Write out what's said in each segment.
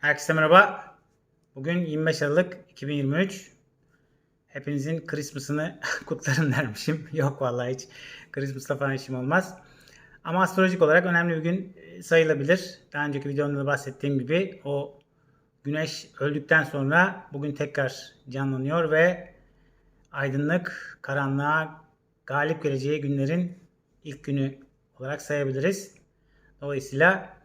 Herkese merhaba. Bugün 25 Aralık 2023. Hepinizin Christmas'ını kutlarım dermişim. Yok vallahi hiç Christmas'la falan işim olmaz. Ama astrolojik olarak önemli bir gün e, sayılabilir. Daha önceki videomda da bahsettiğim gibi o güneş öldükten sonra bugün tekrar canlanıyor ve aydınlık, karanlığa galip geleceği günlerin ilk günü olarak sayabiliriz. Dolayısıyla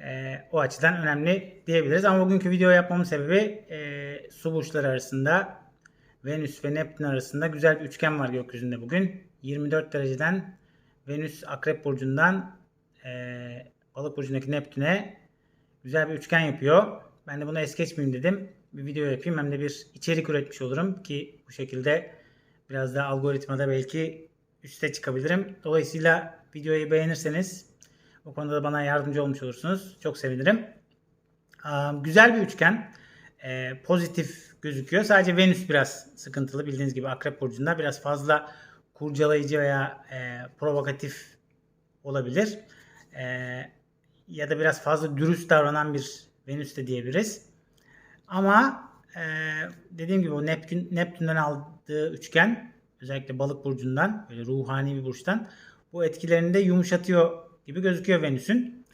e, o açıdan önemli diyebiliriz. Ama bugünkü video yapmamın sebebi e, su burçları arasında Venüs ve Neptün arasında güzel bir üçgen var gökyüzünde bugün. 24 dereceden Venüs Akrep Burcu'ndan e, Balık Burcu'ndaki Neptün'e güzel bir üçgen yapıyor. Ben de bunu es geçmeyeyim dedim. Bir video yapayım hem de bir içerik üretmiş olurum ki bu şekilde biraz daha algoritmada belki üste çıkabilirim. Dolayısıyla videoyu beğenirseniz o konuda da bana yardımcı olmuş olursunuz. Çok sevinirim. Güzel bir üçgen. Ee, pozitif gözüküyor. Sadece Venüs biraz sıkıntılı. Bildiğiniz gibi Akrep Burcu'nda biraz fazla kurcalayıcı veya e, provokatif olabilir. E, ya da biraz fazla dürüst davranan bir Venüs de diyebiliriz. Ama e, dediğim gibi o Neptün, Neptün'den aldığı üçgen özellikle balık burcundan böyle ruhani bir burçtan bu etkilerini de yumuşatıyor gibi gözüküyor Venüs'ün.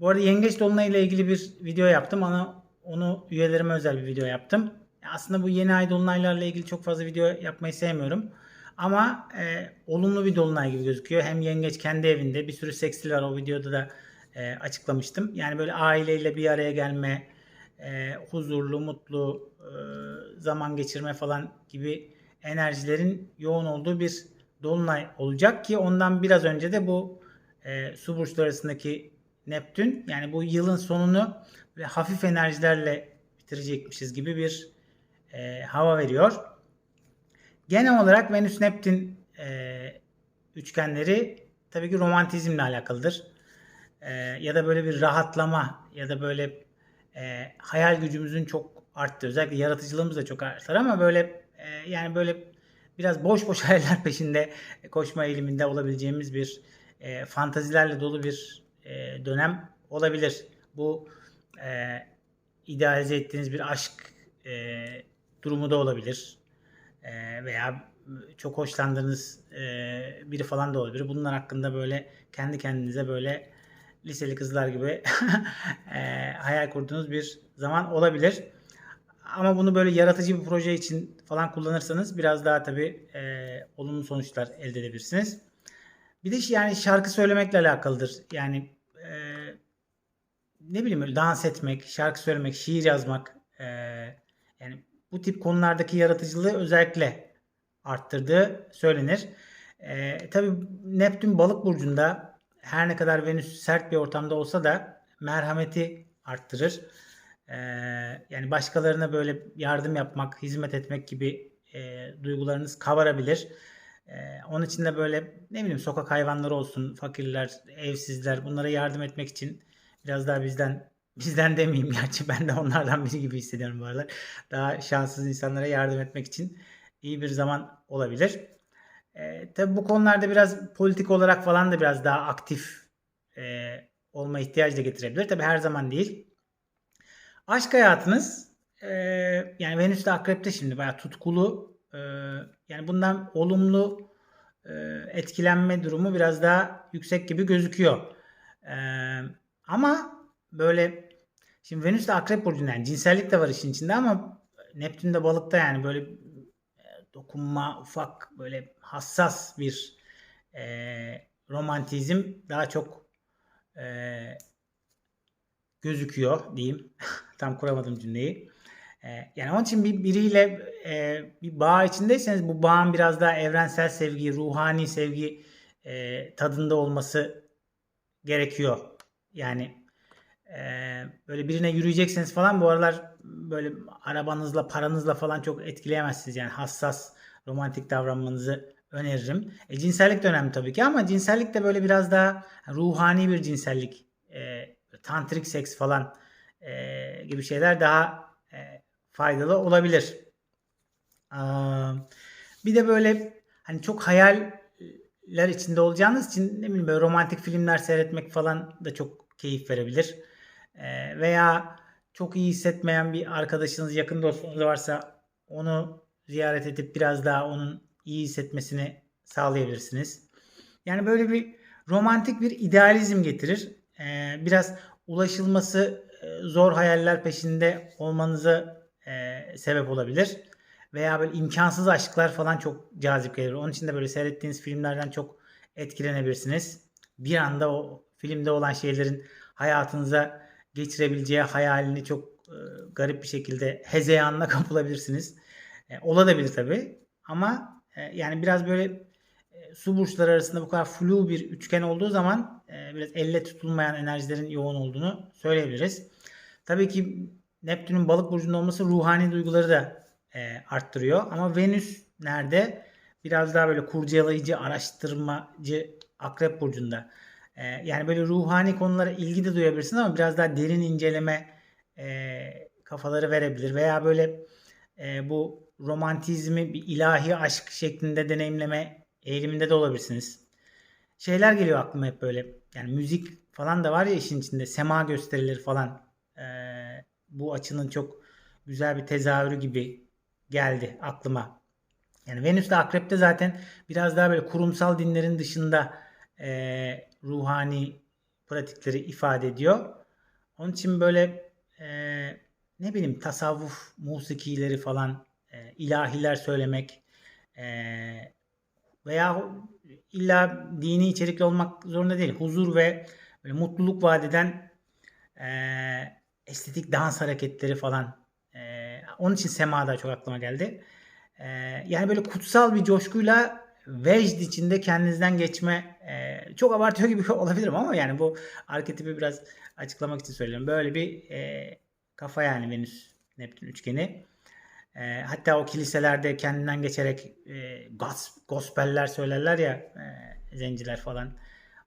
Bu arada Yengeç Dolunay ile ilgili bir video yaptım. Onu, onu üyelerime özel bir video yaptım. Aslında bu yeni ay dolunaylarla ilgili çok fazla video yapmayı sevmiyorum. Ama e, olumlu bir dolunay gibi gözüküyor. Hem yengeç kendi evinde bir sürü sekstil var o videoda da e, açıklamıştım. Yani böyle aileyle bir araya gelme, e, huzurlu, mutlu e, zaman geçirme falan gibi enerjilerin yoğun olduğu bir dolunay olacak ki ondan biraz önce de bu e, su burçları arasındaki Neptün yani bu yılın sonunu ve hafif enerjilerle bitirecekmişiz gibi bir e, hava veriyor. Genel olarak Venüs Neptün e, üçgenleri tabii ki romantizmle alakalıdır. E, ya da böyle bir rahatlama ya da böyle e, hayal gücümüzün çok arttığı özellikle yaratıcılığımız da çok artar ama böyle e, yani böyle biraz boş boş hayaller peşinde koşma eğiliminde olabileceğimiz bir e, fantazilerle dolu bir e, dönem olabilir. Bu e, idealize ettiğiniz bir aşk e, durumu da olabilir. E, veya çok hoşlandığınız e, biri falan da olabilir. Bunlar hakkında böyle kendi kendinize böyle liseli kızlar gibi e, hayal kurduğunuz bir zaman olabilir. Ama bunu böyle yaratıcı bir proje için falan kullanırsanız biraz daha tabii e, olumlu sonuçlar elde edebilirsiniz. Bir de yani şarkı söylemekle alakalıdır. Yani e, ne bileyim dans etmek, şarkı söylemek, şiir yazmak e, yani bu tip konulardaki yaratıcılığı özellikle arttırdığı söylenir. E, tabii Neptün balık burcunda her ne kadar Venüs sert bir ortamda olsa da merhameti arttırır. E, yani başkalarına böyle yardım yapmak, hizmet etmek gibi e, duygularınız kabarabilir. Onun için de böyle ne bileyim sokak hayvanları olsun, fakirler, evsizler bunlara yardım etmek için biraz daha bizden bizden demeyeyim gerçi ben de onlardan biri gibi hissediyorum bu aralar. Daha şanssız insanlara yardım etmek için iyi bir zaman olabilir. Ee, tabii bu konularda biraz politik olarak falan da biraz daha aktif e, olma ihtiyacı da getirebilir. Tabii her zaman değil. Aşk hayatınız e, yani Venüs de Akrep'te şimdi bayağı tutkulu e, yani bundan olumlu e, etkilenme durumu biraz daha yüksek gibi gözüküyor. E, ama böyle şimdi Venüs de Akrep burcunda yani cinsellik de var işin içinde ama Neptün de balıkta yani böyle e, dokunma ufak böyle hassas bir e, romantizm daha çok e, gözüküyor diyeyim. Tam kuramadım cümleyi. E, yani onun için bir biriyle e, bir bağ içindeyseniz bu bağın biraz daha evrensel sevgi, ruhani sevgi e, tadında olması gerekiyor. Yani e, böyle birine yürüyecekseniz falan bu aralar böyle arabanızla, paranızla falan çok etkileyemezsiniz. Yani hassas, romantik davranmanızı öneririm. E, cinsellik de önemli tabii ki ama cinsellik de böyle biraz daha ruhani bir cinsellik, e, tantrik seks falan e, gibi şeyler daha faydalı olabilir. Bir de böyle hani çok hayaller içinde olacağınız için ne bileyim böyle romantik filmler seyretmek falan da çok keyif verebilir. Veya çok iyi hissetmeyen bir arkadaşınız, yakın dostunuz varsa onu ziyaret edip biraz daha onun iyi hissetmesini sağlayabilirsiniz. Yani böyle bir romantik bir idealizm getirir. Ee, biraz ulaşılması e, zor hayaller peşinde olmanıza e, sebep olabilir. Veya böyle imkansız aşklar falan çok cazip gelir. Onun için de böyle seyrettiğiniz filmlerden çok etkilenebilirsiniz. Bir anda o filmde olan şeylerin hayatınıza geçirebileceği hayalini çok e, garip bir şekilde hezeyanla kapılabilirsiniz. E, olabilir tabi ama e, yani biraz böyle e, su burçları arasında bu kadar flu bir üçgen olduğu zaman e, biraz elle tutulmayan enerjilerin yoğun olduğunu söyleyebiliriz. Tabii ki Neptün'ün balık burcunda olması ruhani duyguları da e, arttırıyor. Ama Venüs nerede? Biraz daha böyle kurcalayıcı, araştırmacı akrep burcunda. E, yani böyle ruhani konulara ilgi de duyabilirsiniz ama biraz daha derin inceleme e, kafaları verebilir. Veya böyle e, bu romantizmi bir ilahi aşk şeklinde deneyimleme eğiliminde de olabilirsiniz. Şeyler geliyor aklıma hep böyle. Yani müzik falan da var ya işin içinde. Sema gösterileri falan. Bu açının çok güzel bir tezahürü gibi geldi aklıma. Yani Venüs de Akrep'te zaten biraz daha böyle kurumsal dinlerin dışında e, ruhani pratikleri ifade ediyor. Onun için böyle e, ne bileyim tasavvuf musikileri falan e, ilahiler söylemek e, veya illa dini içerikli olmak zorunda değil. Huzur ve mutluluk vadeden e, estetik dans hareketleri falan. E, onun için Sema da çok aklıma geldi. E, yani böyle kutsal bir coşkuyla vecd içinde kendinizden geçme e, çok abartıyor gibi olabilirim ama yani bu arketipi biraz açıklamak için söylüyorum. Böyle bir e, kafa yani Venüs Neptün üçgeni. E, hatta o kiliselerde kendinden geçerek e, gos, gospeller söylerler ya e, zenciler falan.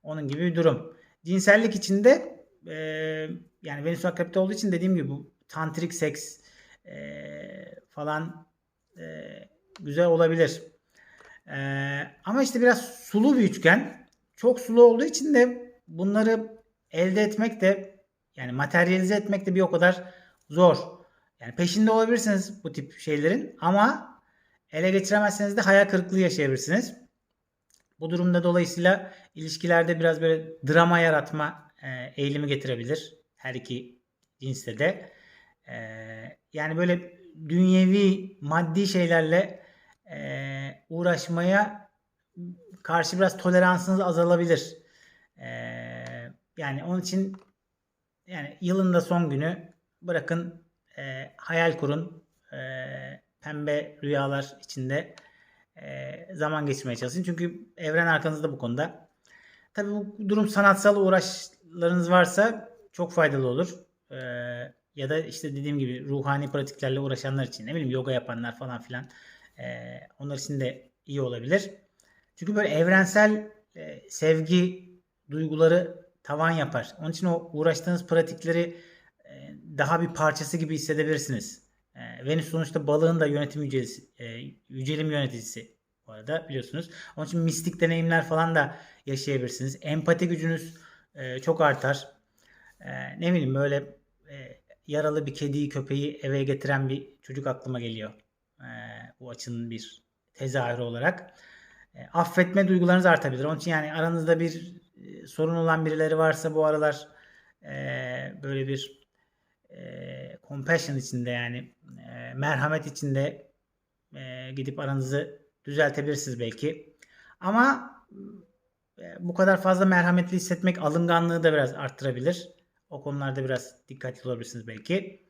Onun gibi bir durum. Cinsellik içinde e, yani Venüs Akrep'te olduğu için dediğim gibi bu tantrik seks e, falan e, güzel olabilir. E, ama işte biraz sulu bir üçgen. Çok sulu olduğu için de bunları elde etmek de yani materyalize etmek de bir o kadar zor. Yani peşinde olabilirsiniz bu tip şeylerin ama ele geçiremezseniz de hayal kırıklığı yaşayabilirsiniz. Bu durumda dolayısıyla ilişkilerde biraz böyle drama yaratma e, eğilimi getirebilir. Her iki cinste de. E, yani böyle dünyevi maddi şeylerle e, uğraşmaya karşı biraz toleransınız azalabilir. E, yani onun için yani yılın da son günü bırakın e, hayal kurun. E, pembe rüyalar içinde e, zaman geçirmeye çalışın. Çünkü evren arkanızda bu konuda. Tabi bu durum sanatsal uğraşlarınız varsa çok faydalı olur. E, ya da işte dediğim gibi ruhani pratiklerle uğraşanlar için ne bileyim yoga yapanlar falan filan e, onlar için de iyi olabilir. Çünkü böyle evrensel e, sevgi duyguları tavan yapar. Onun için o uğraştığınız pratikleri e, daha bir parçası gibi hissedebilirsiniz. E, Venüs sonuçta balığın da yönetim yücelisi, e, yücelim yöneticisi bu arada biliyorsunuz. Onun için mistik deneyimler falan da yaşayabilirsiniz. Empati gücünüz çok artar. Ne bileyim böyle yaralı bir kediyi köpeği eve getiren bir çocuk aklıma geliyor. Bu açının bir tezahürü olarak. Affetme duygularınız artabilir. Onun için yani aranızda bir sorun olan birileri varsa bu aralar böyle bir compassion içinde yani merhamet içinde gidip aranızı düzeltebilirsiniz belki. Ama bu kadar fazla merhametli hissetmek alınganlığı da biraz arttırabilir. O konularda biraz dikkatli olabilirsiniz belki.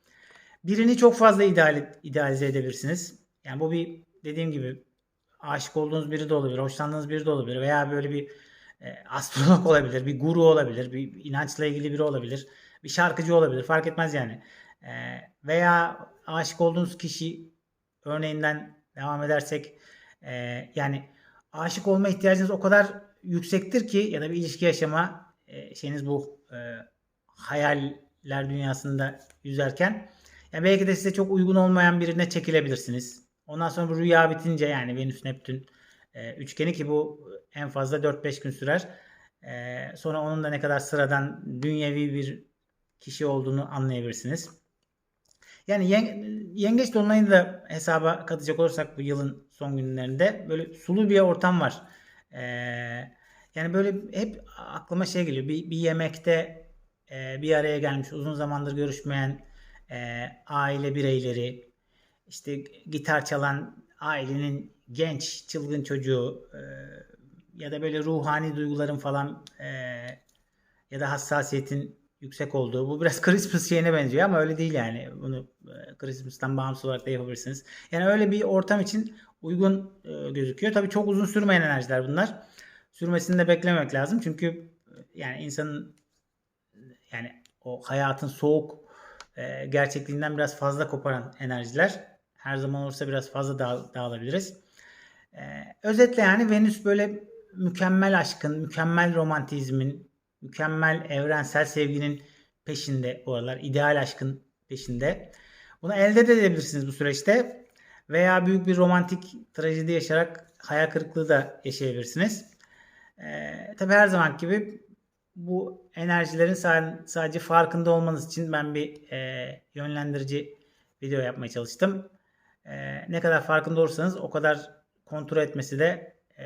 Birini çok fazla ideal, idealize edebilirsiniz. Yani bu bir dediğim gibi aşık olduğunuz biri de olabilir, hoşlandığınız biri de olabilir veya böyle bir e, astrolog olabilir, bir guru olabilir, bir inançla ilgili biri olabilir, bir şarkıcı olabilir fark etmez yani. E, veya aşık olduğunuz kişi örneğinden devam edersek e, yani aşık olma ihtiyacınız o kadar yüksektir ki ya da bir ilişki yaşama e, şeyiniz bu e, hayaller dünyasında yüzerken yani belki de size çok uygun olmayan birine çekilebilirsiniz. Ondan sonra bu rüya bitince yani Venüs Neptün e, üçgeni ki bu en fazla 4-5 gün sürer. E, sonra onun da ne kadar sıradan dünyevi bir kişi olduğunu anlayabilirsiniz. Yani yen- yengeç dolunayını da hesaba katacak olursak bu yılın son günlerinde böyle sulu bir ortam var. Ee, yani böyle hep aklıma şey geliyor. Bir, bir yemekte e, bir araya gelmiş uzun zamandır görüşmeyen e, aile bireyleri, işte gitar çalan ailenin genç çılgın çocuğu e, ya da böyle ruhani duyguların falan e, ya da hassasiyetin yüksek olduğu. Bu biraz Christmas şeyine benziyor ama öyle değil yani. Bunu e, Christmas'tan bağımsız olarak da yapabilirsiniz. Yani öyle bir ortam için uygun e, gözüküyor. Tabii çok uzun sürmeyen enerjiler bunlar. Sürmesini de beklemek lazım. Çünkü e, yani insanın yani o hayatın soğuk gerçekliğinden biraz fazla koparan enerjiler. Her zaman olursa biraz fazla dağ- dağılabiliriz. Özetle yani Venüs böyle mükemmel aşkın, mükemmel romantizmin, mükemmel evrensel sevginin peşinde bu aralar. ideal aşkın peşinde. Bunu elde de edebilirsiniz bu süreçte. Veya büyük bir romantik trajedi yaşayarak hayal kırıklığı da yaşayabilirsiniz. Ee, tabii her zaman gibi bu enerjilerin sa- sadece farkında olmanız için ben bir e, yönlendirici video yapmaya çalıştım. Ee, ne kadar farkında olursanız o kadar kontrol etmesi de e,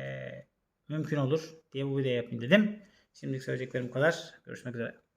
mümkün olur diye bu videoyu yapayım dedim. Şimdilik söyleyeceklerim bu kadar. Görüşmek üzere.